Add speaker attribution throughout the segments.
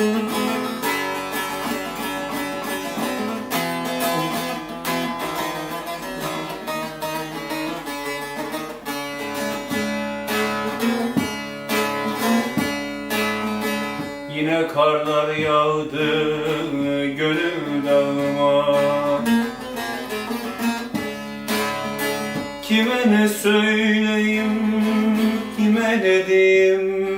Speaker 1: Yine karlar yağdı gönül dağıma. Kime ne söyleyeyim, kime ne diyeyim?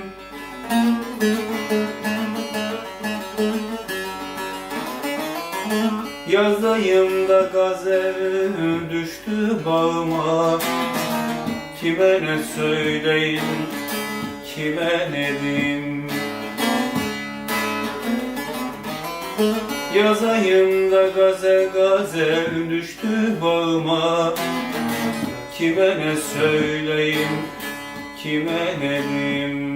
Speaker 1: Gazel düştü bağıma. Kime ne söyleyeyim, kime ne diyeyim? Yazayım da gazel gazel düştü bağıma. Kime ne söyleyeyim, kime ne diyeyim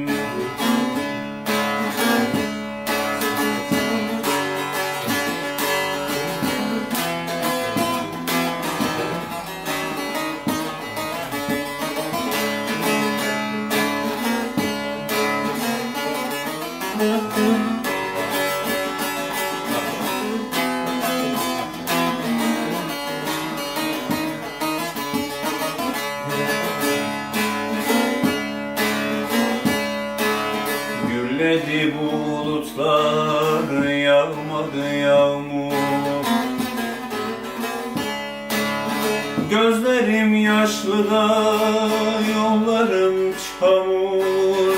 Speaker 1: Gürledi bulutlar, yağmadı yağmur. Gözlerim yaşlı da, yollarım çamur.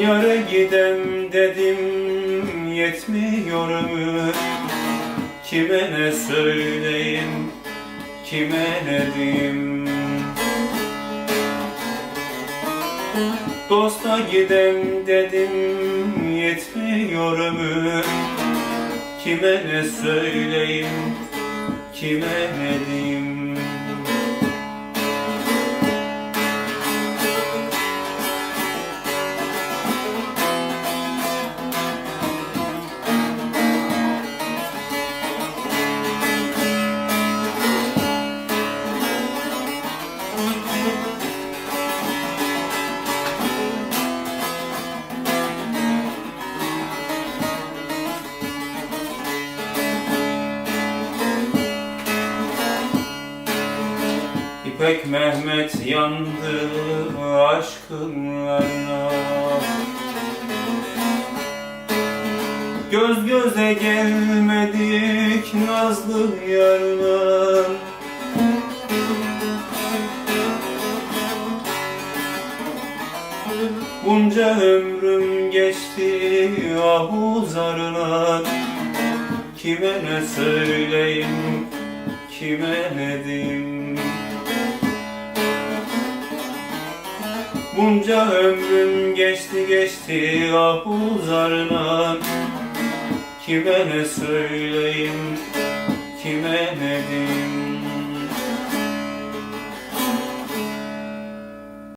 Speaker 1: Yara gidem dedim, yetmiyor ömür. Kime ne söyleyeyim, kime ne diyeyim Dosta gidem dedim yetmiyor ömür. Kime ne söyleyeyim kime ne diyeyim İpek Mehmet yandı aşkınlarına Göz göze gelmedik nazlı yarına Bunca ömrüm geçti ahu zarına. Kime ne söyleyeyim, Bunca ömrüm geçti geçti ahu zarına. Kime ne söyleyeyim, kime ne diyeyim